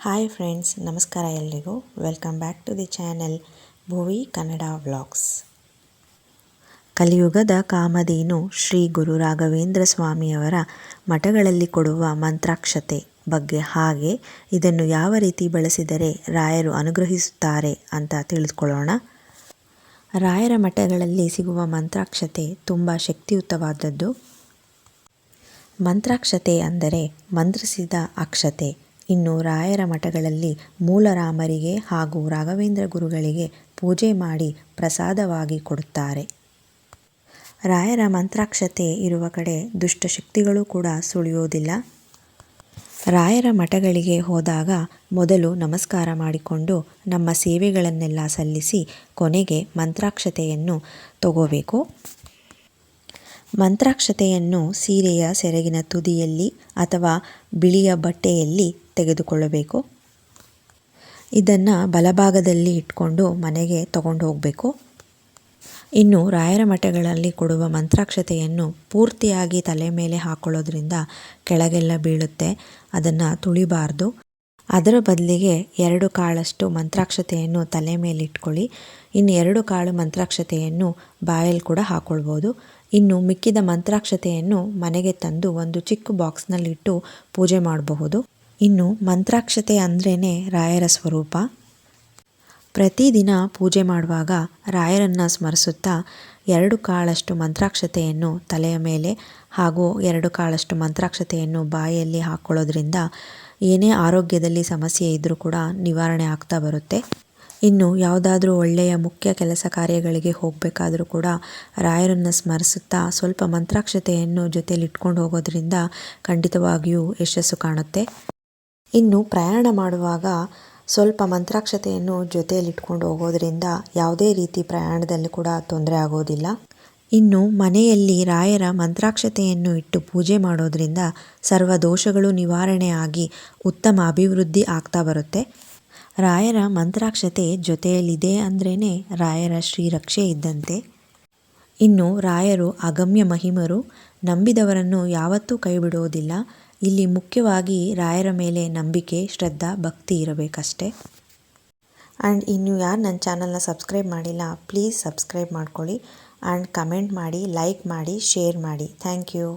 Hi friends ನಮಸ್ಕಾರ ಎಲ್ರಿಗೂ. Welcome back to the channel Bhuvi Kannada vlogs ಕಲಿಯುಗದ ಕಾಮಧೇನು ಶ್ರೀ ಗುರು ರಾಘವೇಂದ್ರ ಸ್ವಾಮಿಯವರ ಮಠಗಳಲ್ಲಿ ಕೊಡುವ ಮಂತ್ರಾಕ್ಷತೆ ಬಗ್ಗೆ ಹಾಗೆ ಇದನ್ನು ಯಾವ ರೀತಿ ಬಳಸಿದರೆ ರಾಯರು ಅನುಗ್ರಹಿಸುತ್ತಾರೆ ಅಂತ ತಿಳಿದುಕೊಳ್ಳೋಣ. ರಾಯರ ಮಠಗಳಲ್ಲಿ ಸಿಗುವ ಮಂತ್ರಾಕ್ಷತೆ ತುಂಬ ಶಕ್ತಿಯುತವಾದದ್ದು. ಮಂತ್ರಾಕ್ಷತೆ ಅಂದರೆ ಮಂತ್ರಿಸಿದ ಅಕ್ಷತೆ. ಇನ್ನು ರಾಯರ ಮಠಗಳಲ್ಲಿ ಮೂಲರಾಮರಿಗೆ ಹಾಗೂ ರಾಘವೇಂದ್ರ ಗುರುಗಳಿಗೆ ಪೂಜೆ ಮಾಡಿ ಪ್ರಸಾದವಾಗಿ ಕೊಡುತ್ತಾರೆ. ರಾಯರ ಮಂತ್ರಾಕ್ಷತೆ ಇರುವ ಕಡೆ ದುಷ್ಟಶಕ್ತಿಗಳು ಕೂಡ ಸುಳಿಯೋದಿಲ್ಲ. ರಾಯರ ಮಠಗಳಿಗೆ ಹೋದಾಗ ಮೊದಲು ನಮಸ್ಕಾರ ಮಾಡಿಕೊಂಡು ನಮ್ಮ ಸೇವೆಗಳನ್ನೆಲ್ಲ ಸಲ್ಲಿಸಿ ಕೊನೆಗೆ ಮಂತ್ರಾಕ್ಷತೆಯನ್ನು ತಗೋಬೇಕು. ಮಂತ್ರಾಕ್ಷತೆಯನ್ನು ಸೀರೆಯ ಸೆರಗಿನ ತುದಿಯಲ್ಲಿ ಅಥವಾ ಬಿಳಿಯ ಬಟ್ಟೆಯಲ್ಲಿ ತೆಗೆದುಕೊಳ್ಳಬೇಕು. ಇದನ್ನು ಬಲಭಾಗದಲ್ಲಿ ಇಟ್ಕೊಂಡು ಮನೆಗೆ ತಗೊಂಡು ಹೋಗಬೇಕು. ಇನ್ನು ರಾಯರ ಮಠಗಳಲ್ಲಿ ಕೊಡುವ ಮಂತ್ರಾಕ್ಷತೆಯನ್ನು ಪೂರ್ತಿಯಾಗಿ ತಲೆ ಮೇಲೆ ಹಾಕೊಳ್ಳೋದ್ರಿಂದ ಕೆಳಗೆಲ್ಲ ಬೀಳುತ್ತೆ, ಅದನ್ನು ತುಳಿಬಾರ್ದು. ಅದರ ಬದಲಿಗೆ ಎರಡು ಕಾಳಷ್ಟು ಮಂತ್ರಾಕ್ಷತೆಯನ್ನು ತಲೆ ಮೇಲೆ ಇಟ್ಕೊಳ್ಳಿ. ಇನ್ನು ಎರಡು ಕಾಳು ಮಂತ್ರಾಕ್ಷತೆಯನ್ನು ಬಾಯಲ್ಲಿ ಕೂಡ ಹಾಕ್ಕೊಳ್ಬೋದು ಇನ್ನು ಮಿಕ್ಕಿದ ಮಂತ್ರಾಕ್ಷತೆಯನ್ನು ಮನೆಗೆ ತಂದು ಒಂದು ಚಿಕ್ಕ ಬಾಕ್ಸ್ನಲ್ಲಿಟ್ಟು ಪೂಜೆ ಮಾಡಬಹುದು. ಇನ್ನು ಮಂತ್ರಾಕ್ಷತೆ ಅಂದ್ರೇ ರಾಯರ ಸ್ವರೂಪ. ಪ್ರತಿದಿನ ಪೂಜೆ ಮಾಡುವಾಗ ರಾಯರನ್ನು ಸ್ಮರಿಸುತ್ತಾ ಎರಡು ಕಾಳಷ್ಟು ಮಂತ್ರಾಕ್ಷತೆಯನ್ನು ತಲೆಯ ಮೇಲೆ ಹಾಗೂ ಎರಡು ಕಾಳಷ್ಟು ಮಂತ್ರಾಕ್ಷತೆಯನ್ನು ಬಾಯಲ್ಲಿ ಹಾಕ್ಕೊಳ್ಳೋದ್ರಿಂದ ಏನೇ ಆರೋಗ್ಯದಲ್ಲಿ ಸಮಸ್ಯೆ ಇದ್ದರೂ ಕೂಡ ನಿವಾರಣೆ ಆಗ್ತಾ ಬರುತ್ತೆ. ಇನ್ನು ಯಾವುದಾದ್ರೂ ಒಳ್ಳೆಯ ಮುಖ್ಯ ಕೆಲಸ ಕಾರ್ಯಗಳಿಗೆ ಹೋಗಬೇಕಾದರೂ ಕೂಡ ರಾಯರನ್ನು ಸ್ಮರಿಸುತ್ತಾ ಸ್ವಲ್ಪ ಮಂತ್ರಾಕ್ಷತೆಯನ್ನು ಜೊತೆಯಲ್ಲಿ ಇಟ್ಕೊಂಡು ಹೋಗೋದ್ರಿಂದ ಖಂಡಿತವಾಗಿಯೂ ಯಶಸ್ಸು ಕಾಣುತ್ತೆ. ಇನ್ನು ಪ್ರಯಾಣ ಮಾಡುವಾಗ ಸ್ವಲ್ಪ ಮಂತ್ರಾಕ್ಷತೆಯನ್ನು ಜೊತೆಯಲ್ಲಿ ಇಟ್ಕೊಂಡು ಹೋಗೋದ್ರಿಂದ ಯಾವುದೇ ರೀತಿ ಪ್ರಯಾಣದಲ್ಲಿ ಕೂಡ ತೊಂದರೆ ಆಗೋದಿಲ್ಲ. ಇನ್ನು ಮನೆಯಲ್ಲಿ ರಾಯರ ಮಂತ್ರಾಕ್ಷತೆಯನ್ನು ಇಟ್ಟು ಪೂಜೆ ಮಾಡೋದ್ರಿಂದ ಸರ್ವ ದೋಷಗಳು ನಿವಾರಣೆ ಆಗಿ ಉತ್ತಮ ಅಭಿವೃದ್ಧಿ ಆಗ್ತಾ ಬರುತ್ತೆ. ರಾಯರ ಮಂತ್ರಾಕ್ಷತೆ ಜೊತೆಯಲ್ಲಿದೆ ಅಂದ್ರೇ ರಾಯರ ಶ್ರೀರಕ್ಷೆ ಇದ್ದಂತೆ. ಇನ್ನು ರಾಯರು ಅಗಮ್ಯ ಮಹಿಮರು, ನಂಬಿದವರನ್ನು ಯಾವತ್ತೂ ಕೈಬಿಡುವುದಿಲ್ಲ. ಇಲ್ಲಿ ಮುಖ್ಯವಾಗಿ ರಾಯರ ಮೇಲೆ ನಂಬಿಕೆ, ಶ್ರದ್ಧಾ, ಭಕ್ತಿ ಇರಬೇಕಷ್ಟೆ. ಆ್ಯಂಡ್ ಇನ್ನು ಯಾರು ನನ್ನ ಚಾನಲ್ನ ಸಬ್ಸ್ಕ್ರೈಬ್ ಮಾಡಿಲ್ಲ, ಪ್ಲೀಸ್ ಸಬ್ಸ್ಕ್ರೈಬ್ ಮಾಡ್ಕೊಳ್ಳಿ. ಆ್ಯಂಡ್ ಕಮೆಂಟ್ ಮಾಡಿ, ಲೈಕ್ ಮಾಡಿ, ಶೇರ್ ಮಾಡಿ. Thank you.